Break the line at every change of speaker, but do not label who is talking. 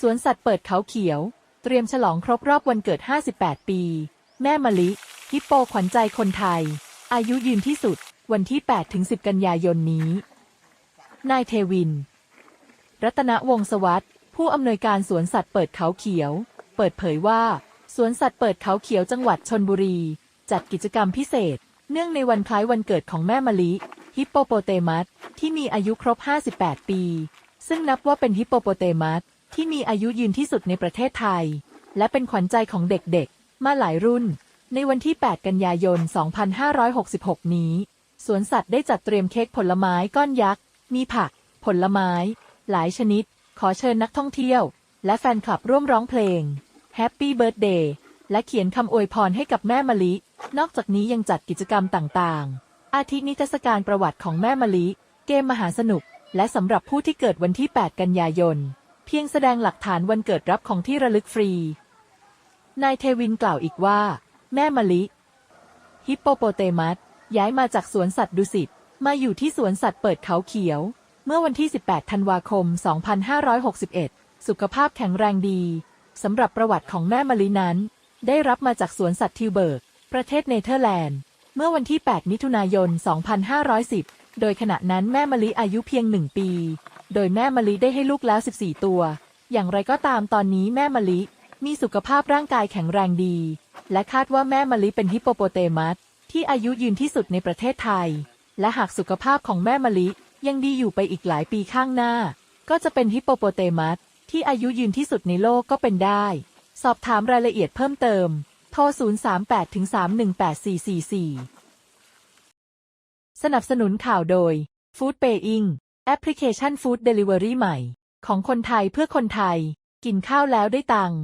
สวนสัตว์เปิดเขาเขียว เตรียมฉลองครบรอบวันเกิด 58 ปี แม่มะลิ ฮิปโปขวัญใจคนไทย อายุยืนที่สุด วันที่ 8-10 กันยายนนี้ นายเทวิน รัตนวงศวัสดิ์ผู้อำนวยการสวนสัตว์เปิดเขาเขียว เปิดเผยว่า สวนสัตว์เปิดเขาเขียวจังหวัดชนบุรี จัดกิจกรรมพิเศษ เนื่องในวันคล้ายวันเกิดของแม่มะลิ ฮิปโปโปเตมัสที่มีอายุครบ 58 ปี ซึ่งนับว่าเป็นฮิปโปโปเตมัส ที่มีอายุยืนที่สุดในประเทศไทย และเป็นขวัญใจของเด็กๆ มาหลายรุ่น ในวันที่ 8 กันยายน 2566 นี้ สวนสัตว์ได้จัดเตรียมเค้กผลไม้ก้อนยักษ์ มีผัก ผลไม้ หลายชนิด ขอเชิญนักท่องเที่ยว และแฟนคลับร่วมร้องเพลง Happy Birthday และเขียนคำอวยพรให้กับแม่มะลิ นอกจากนี้ยังจัดกิจกรรมต่างๆ อาทินิทรรศการประวัติของแม่มะลิ เกมมหาสนุก และสำหรับผู้ที่เกิดวันที่ 8 กันยายน พียงแสดงหลักฐานวันเกิดรับของที่ระลึกฟรี นายเทวินกล่าวอีกว่า แม่มะลิ ฮิปโปโปเตมัสย้ายมาจากสวนสัตว์ดุสิตมาอยู่ที่สวนสัตว์เปิดเขาเขียว เมื่อวันที่ 18 ธันวาคม 2561 สุขภาพแข็งแรงดี สำหรับประวัติของแม่มะลินั้น ได้รับมาจากสวนสัตว์ทิวเบิร์ก ประเทศเนเธอร์แลนด์ เมื่อวันที่ 8 มิถุนายน 2510 โดยขณะนั้นแม่มะลิอายุเพียงหนึ่งปี โดยแม่มะลิได้ให้ลูกแล้ว 14 ตัว อย่างไรก็ตามตอนนี้แม่มะลิมีสุขภาพร่างกายแข็งแรงดี และคาดว่าแม่มะลิเป็นฮิปโปโปเตมัสที่อายุยืนที่สุดในประเทศไทย และหากสุขภาพของแม่มะลิยังดีอยู่ไปอีกหลายปีข้างหน้า ก็จะเป็นฮิปโปโปเตมัสที่อายุยืนที่สุดในโลกก็เป็นได้ สอบถามรายละเอียดเพิ่มเติม โทร 038-318444สนับสนุนข่าวโดย Food Paying แอ อปพลิเคชันฟู้ดเดลิเวอรี่ใหม่ ของคนไทยเพื่อคนไทย กินข้าวแล้วได้ตังค์